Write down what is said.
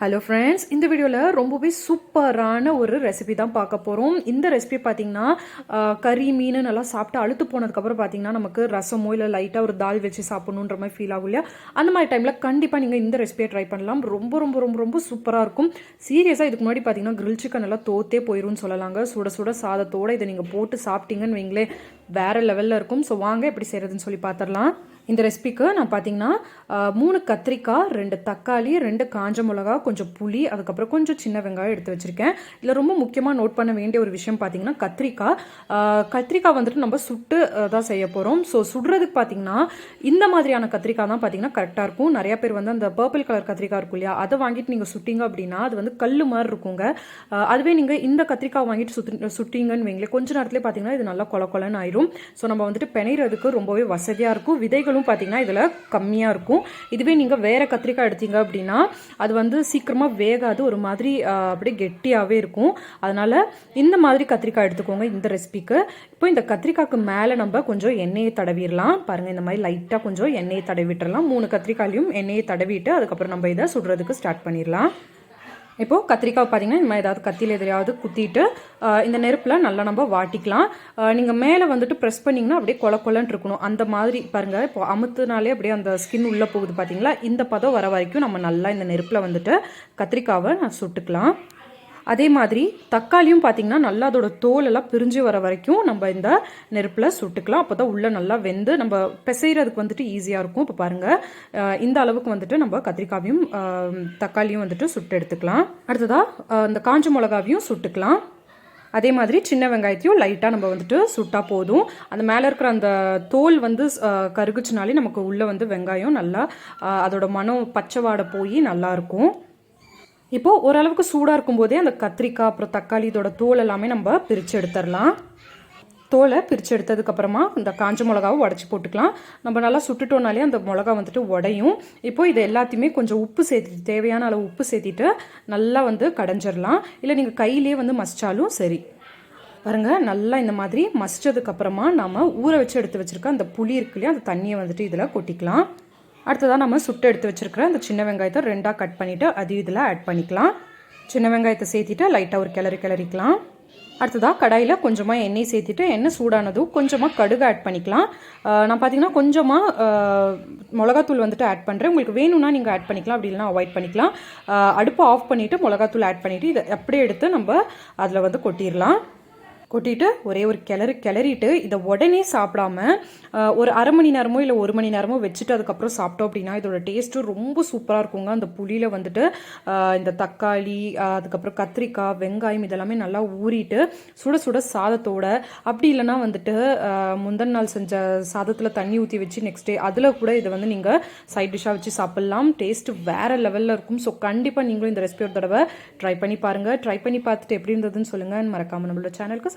Hello friends இந்த வீடியோவில் ரொம்பவே சூப்பரான ஒரு ரெசிபி தான் பார்க்க போகிறோம் இந்த ரெசிபி பார்த்தீங்கன்னா கறி மீன் நல்லா சாப்பிட்டு அழுத்து போனதுக்கப்புறம் பார்த்தீங்கன்னா நமக்கு ரசமோ இல்லை லைட்டாக ஒரு தால் வச்சு சாப்பிட்ணுன்ற மாதிரி ஃபீல் ஆகும் இல்லையா? அந்த மாதிரி டைமில் கண்டிப்பாக நீங்கள் இந்த ரெசிபியை ட்ரை பண்ணலாம். ரொம்ப ரொம்ப ரொம்ப ரொம்ப சூப்பராக இருக்கும். சீரியஸாக இதுக்கு முன்னாடி பார்த்தீங்கன்னா கிரில் சிக்கன் எல்லாம் தோத்தே போயிரும்னு சொல்லலாங்க. சுட சுட சாதத்தோட இதை நீங்கள் போட்டு சாப்பிட்டீங்கன்னு வைங்களேன். வேறு லெவலில் இருக்கும். ஸோ வாங்க எப்படி செய்கிறதுன்னு சொல்லி பார்த்துடலாம் இந்த ரெசிபிக்கு நான் பார்த்தீங்கன்னா மூணு கத்திரிக்காய் ரெண்டு தக்காளி ரெண்டு காஞ்ச மிளகா கொஞ்சம் புளி அதுக்கப்புறம் கொஞ்சம் சின்ன வெங்காயம் எடுத்து வச்சுருக்கேன். இதில் ரொம்ப முக்கியமாக நோட் பண்ண வேண்டிய ஒரு விஷயம் பார்த்தீங்கன்னா கத்திரிக்காய். கத்திரிக்காய் வந்துட்டு நம்ம சுட்டு தான் செய்ய போகிறோம் ஸோ சுடுறதுக்கு பார்த்தீங்கன்னா இந்த மாதிரியான கத்திரிக்காய் தான் பார்த்தீங்கன்னா கரெக்டாக இருக்கும். நிறைய பேர் வந்து அந்த பர்பிள் கலர் கத்திரிக்காய் இருக்கும் இல்லையா அதை வாங்கிட்டு நீங்கள் சுட்டிங்க அப்படின்னா அது வந்து கல் மாதிரி இருக்குங்க. அதுவே நீங்கள் இந்த கத்திரிக்காய் வாங்கிட்டு சுட்டு சுட்டிங்கன்னு வைங்களேன் கொஞ்ச நேரத்துலேயே பார்த்தீங்கன்னா இது நல்லா கொல கொலன்னு ஆயிரும். ஸோ நம்ம வந்துட்டு பிணைறதுக்கு ரொம்பவே வசதியாக இருக்கும். விதைகளும் பார்த்தீங்கன்னா இதில் கம்மியாக இருக்கும். இதுவே நீங்கள் வேறு கத்திரிக்காய் எடுத்தீங்க அப்படின்னா அது வந்து சீக்கிரமாக வேகாது. ஒரு மாதிரி அப்படியே கெட்டியாகவே இருக்கும். அதனால் இந்த மாதிரி கத்திரிக்காய் எடுத்துக்கோங்க இந்த ரெசிபிக்கு. இப்போ இந்த கத்திரிக்காய்க்கு மேலே நம்ம கொஞ்சம் எண்ணெயை தடவிடலாம். பாருங்கள் இந்த மாதிரி லைட்டாக கொஞ்சம் எண்ணெயை தடவி மூணு கத்திரிக்காயிலையும் எண்ணெயை தடவிட்டு அதுக்கப்புறம் நம்ம இதை சுடுறதுக்கு ஸ்டார்ட் பண்ணிடலாம். இப்போது கத்திரிக்காய் பார்த்தீங்கன்னா இந்த மாதிரி ஏதாவது கத்தியில் எதிரையாவது குத்திட்டு இந்த நெருப்பில் நல்லா நம்ம வாட்டிக்கலாம். நீங்கள் மேலே வந்துட்டு ப்ரெஸ் பண்ணிங்கன்னா அப்படியே கொல கொலன்னு இருக்கணும். அந்த மாதிரி பாருங்கள் இப்போ அமுத்துனாலே அப்படியே அந்த ஸ்கின் உள்ளே போகுது பார்த்தீங்களா இந்த பதம் வர வரைக்கும் நம்ம நல்லா இந்த நெருப்பில் வந்துட்டு கத்திரிக்காவை நான் சுட்டுக்கலாம். அதே மாதிரி தக்காளியும் பார்த்தீங்கன்னா நல்லா அதோட தோல் எல்லாம் பிரிஞ்சு வர வரைக்கும் நம்ம இந்த நெருப்பில் சுட்டுக்கலாம். அப்போ தான் உள்ளே நல்லா வெந்து நம்ம பிசைகிறதுக்கு வந்துட்டு ஈஸியாக இருக்கும். இப்போ பாருங்கள் இந்த அளவுக்கு வந்துட்டு நம்ம கத்திரிக்காவையும் தக்காளியும் வந்துட்டு சுட்டு எடுத்துக்கலாம். அடுத்ததாக இந்த காஞ்ச மிளகாவையும் சுட்டுக்கலாம். அதே மாதிரி சின்ன வெங்காயத்தையும் லைட்டாக நம்ம வந்துட்டு சுட்டா போதும். அந்த மேலே இருக்கிற அந்த தோல் வந்து கருகுச்சுனாலே நமக்கு உள்ளே வந்து வெங்காயம் நல்லா அதோட மனம் பச்சை வாடை போய் நல்லாயிருக்கும் இப்போது ஓரளவுக்கு சூடாக இருக்கும்போதே அந்த கத்திரிக்காய் அப்புறம் தக்காளி இதோட தோல் எல்லாமே நம்ம பிரித்து எடுத்துடலாம். தோலை பிரித்து எடுத்ததுக்கப்புறமா இந்த காஞ்ச மிளகாவை உடச்சி போட்டுக்கலாம். நம்ம நல்லா சுட்டுட்டோம்னாலே அந்த மிளகா வந்துட்டு உடையும். இப்போது இது எல்லாத்தையுமே கொஞ்சம் உப்பு சேர்த்துட்டு தேவையான அளவு உப்பு சேர்த்திட்டு நல்லா வந்து கடைஞ்சிடலாம். இல்லை நீங்கள் கையிலே வந்து மசிச்சாலும் சரி. பாருங்க நல்லா இந்த மாதிரி மசிச்சதுக்கப்புறமா நம்ம ஊற வச்சு எடுத்து வச்சிருக்க அந்த புளி இருக்கு இல்லையா அந்த தண்ணியை வந்துட்டு இதில் கொட்டிக்கலாம். அடுத்ததாக நம்ம சுட்டு எடுத்து வச்சுருக்கிற அந்த சின்ன வெங்காயத்தை ரெண்டாக கட் பண்ணிவிட்டு அது இதில் ஆட் பண்ணிக்கலாம். சின்ன வெங்காயத்தை சேர்த்திட்டு லைட்டாக ஒரு கிளறி கிளறிக்கலாம். அடுத்ததாக கடாயில் கொஞ்சமாக எண்ணெய் சேர்த்துட்டு எண்ணெய் சூடானதும் கொஞ்சமாக கடுகு ஆட் பண்ணிக்கலாம். நான் பார்த்தீங்கன்னா கொஞ்சமாக மிளகாத்தூள் வந்துட்டு ஆட் பண்ணுறேன் உங்களுக்கு வேணும்னா நீங்கள் ஆட் பண்ணிக்கலாம் அப்படி இல்லைனா அவாய்ட் பண்ணிக்கலாம். அடுப்பை ஆஃப் பண்ணிவிட்டு மிளகாத்தூள் ஆட் பண்ணிவிட்டு இதை அப்படியே எடுத்து நம்ம அதில் வந்து கொட்டிடலாம். கொட்டிட்டு ஒரே ஒரு கிளறு கிளறிட்டு இதை உடனே சாப்பிடாம ஒரு அரை மணி நேரமோ இல்லை ஒரு மணி நேரமோ வச்சுட்டு அதுக்கப்புறம் சாப்பிட்டோம் அப்படின்னா இதோட டேஸ்ட்டு ரொம்ப சூப்பராக இருக்குங்க. அந்த புளியில் வந்துட்டு இந்த தக்காளி அதுக்கப்புறம் கத்திரிக்காய் வெங்காயம் இதெல்லாமே நல்லா ஊறிட்டு சுட சுட சாதத்தோட அப்படி இல்லைன்னா வந்துட்டு முந்தன் நாள் செஞ்ச சாதத்தில் தண்ணி ஊற்றி வச்சு நெக்ஸ்ட் டே அதில் கூட இதை வந்து நீங்கள் சைட் டிஷ்ஷாக வச்சு சாப்பிட்லாம். டேஸ்ட் வேறு லெவலில் இருக்கும். ஸோ கண்டிப்பாக நீங்களும் இந்த ரெசிபி ஒரு தடவை ட்ரை பண்ணி பாருங்கள் ட்ரை பண்ணி பார்த்துட்டு எப்படி இருந்ததுன்னு சொல்லுங்கள் மறக்காமல் நம்மளோட சேனலுக்கு